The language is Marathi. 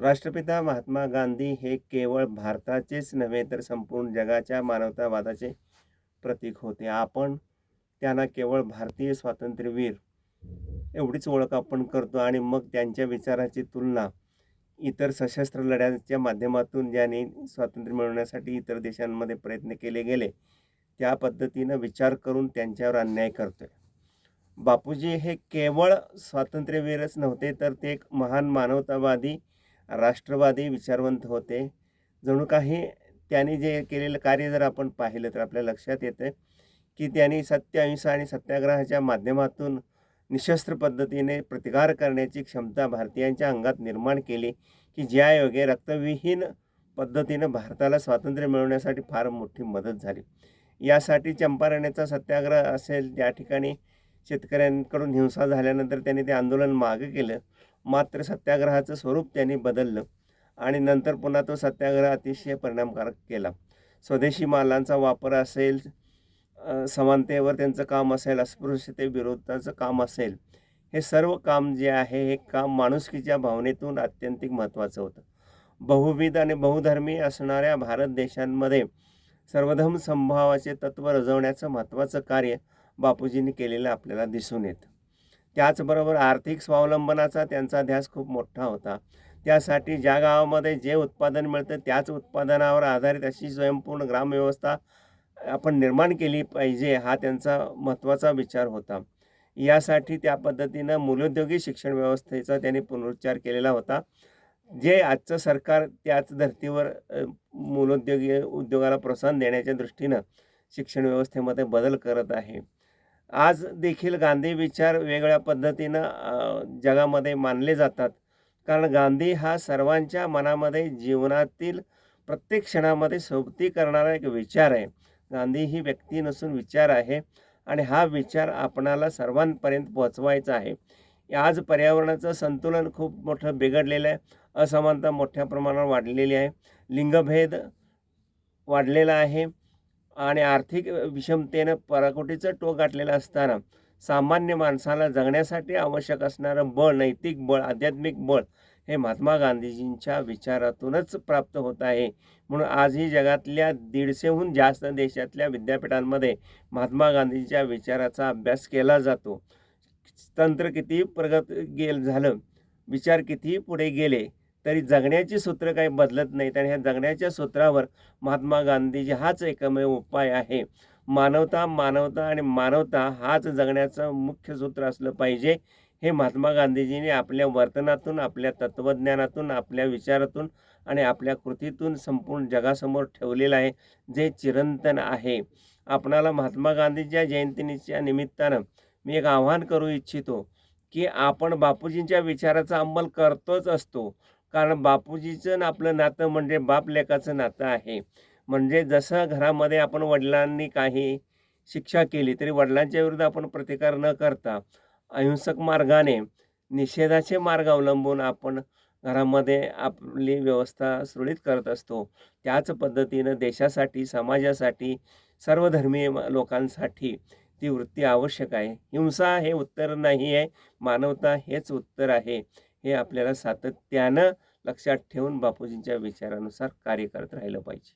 राष्ट्रपिता महात्मा गांधी हे केवळ भारताचेच नव्हे तर संपूर्ण जगाच्या मानवतावादाचे प्रतीक होते. आपण त्यांना केवळ भारतीय स्वातंत्र्यवीर एवढीच ओळख आपण करतो आणि मग त्यांच्या विचाराची तुलना इतर सशस्त्र लढ्यांच्या माध्यमातून ज्यांनी स्वातंत्र्य मिळवण्यासाठी इतर देशांमध्ये प्रयत्न केले गेले त्या पद्धतीनं विचार करून त्यांच्यावर अन्याय करतोय. बापूजी हे केवळ स्वातंत्र्यवीरच नव्हते तर ते एक महान मानवतावादी राष्ट्रवादी विचारवंत होते. जणू काही त्यांनी जे केलेलं कार्य जर आपण पाहिलं तर आपल्या लक्षात येतं की त्यांनी सत्य अहिंसा आणि सत्याग्रहाच्या माध्यमातून निशस्त्र पद्धतीने प्रतिकार करण्याची क्षमता भारतीयांच्या अंगात निर्माण केली की ज्या योगे रक्तविहीन पद्धतीनं भारताला स्वातंत्र्य मिळवण्यासाठी फार मोठी मदत झाली. यासाठी चंपारणेचा सत्याग्रह असेल त्या ठिकाणी शेतकऱ्यांकडून हिंसा झाल्यानंतर त्यांनी ते आंदोलन मागं केलं. मात्र सत्याग्रहाचं स्वरूप त्यांनी बदललं आणि नंतर पुन्हा तो सत्याग्रह अतिशय परिणामकारक केला. स्वदेशी मालांचा वापर असेल समानतेवर त्यांचं काम असेल अस्पृश्यतेविरोधाचं काम असेल हे सर्व काम जे आहे हे काम माणुसकीच्या भावनेतून अत्यंतिक महत्त्वाचं होतं. बहुविध आणि बहुधर्मी असणाऱ्या भारत देशांमध्ये सर्वधर्म संभावाचे तत्त्व रुजवण्याचं महत्त्वाचं कार्य बापूजींनी केलेलं आपल्याला दिसून येतं. त्याचबरोबर आर्थिक स्वावलंबनाचा त्यांचा ध्यास खूप मोठा होता. त्यासाठी ज्या गावामध्ये जे उत्पादन मिळतं त्याच उत्पादनावर आधारित अशी स्वयंपूर्ण ग्रामव्यवस्था आपण निर्माण केली पाहिजे हा त्यांचा महत्त्वाचा विचार होता. यासाठी त्या पद्धतीनं मूलोद्योगी शिक्षण व्यवस्थेचा त्यांनी पुनरुच्चार केलेला होता. जे आजचं सरकार त्याच धर्तीवर मूलोद्योगी उद्योगाला प्रोत्साहन देण्याच्या दृष्टीनं शिक्षण व्यवस्थेमध्ये बदल करत आहे. आज देखील गांधी विचार वेगळ्या पद्धतीनं जगामध्ये मानले जातात. कारण गांधी हा सर्वांच्या मनामध्ये जीवनातील प्रत्येक क्षणामध्ये सोबती करणारा एक विचार आहे. गांधी ही व्यक्ती नसून विचार आहे आणि हा विचार आपणाला सर्वांपर्यंत पोहोचवायचा आहे. आज पर्यावरणाचं संतुलन खूप मोठं बिघडलेलं आहे. असमानता मोठ्या प्रमाणावर वाढलेली आहे. लिंगभेद वाढलेला आहे. आणि आर्थिक विषमतेनं पराकोटीचं टोक गाठलेलं असताना सामान्य माणसाला जगण्यासाठी आवश्यक असणारं बळ नैतिक बळ आध्यात्मिक बळ हे महात्मा गांधीजींच्या विचारातूनच प्राप्त होत आहे. म्हणून आजही जगातल्या दीडशेहून जास्त देशातल्या विद्यापीठांमध्ये महात्मा गांधीजीच्या विचाराचा अभ्यास केला जातो. तंत्र कितीही प्रगत गेल झालं विचार कितीही पुढे गेले तरी जगण्याची सूत्र काही बदलत नाहीत आणि ह्या जगण्याच्या सूत्रावर महात्मा गांधीजी हाच एकमेव उपाय आहे. मानवता मानवता आणि मानवता हाच जगण्याचं मुख्य सूत्र असलं पाहिजे. हे महात्मा गांधीजींनी आपल्या वर्तनातून आपल्या तत्त्वज्ञानातून आपल्या विचारातून आणि आपल्या कृतीतून संपूर्ण जगासमोर ठेवलेलं आहे जे चिरंतन आहे. आपणाला महात्मा गांधीच्या जयंतीच्या निमित्तानं मी एक आव्हान करू इच्छितो की आपण बापूजींच्या विचाराचा अंमल करतोच असतो. कारण बापूजीचं ना आपलं नातं म्हणजे बाप लेकाचं नातं आहे. म्हणजे जसं घरामध्ये आपण वडिलांनी काही शिक्षा केली तरी वडिलांच्या विरुद्ध आपण प्रतिकार न करता अहिंसक मार्गाने निषेधाचे मार्ग अवलंबून आपण घरामध्ये आपली व्यवस्था सुरळीत करत असतो. त्याच पद्धतीनं देशासाठी समाजासाठी सर्वधर्मीय लोकांसाठी ती वृत्ती आवश्यक आहे. हिंसा हे उत्तर नाही आहे मानवता हेच उत्तर आहे. हे आपल्याला सातत्यानं लक्षात ठेवून बापूजींच्या विचारानुसार कार्य करत राहिलं पाहिजे.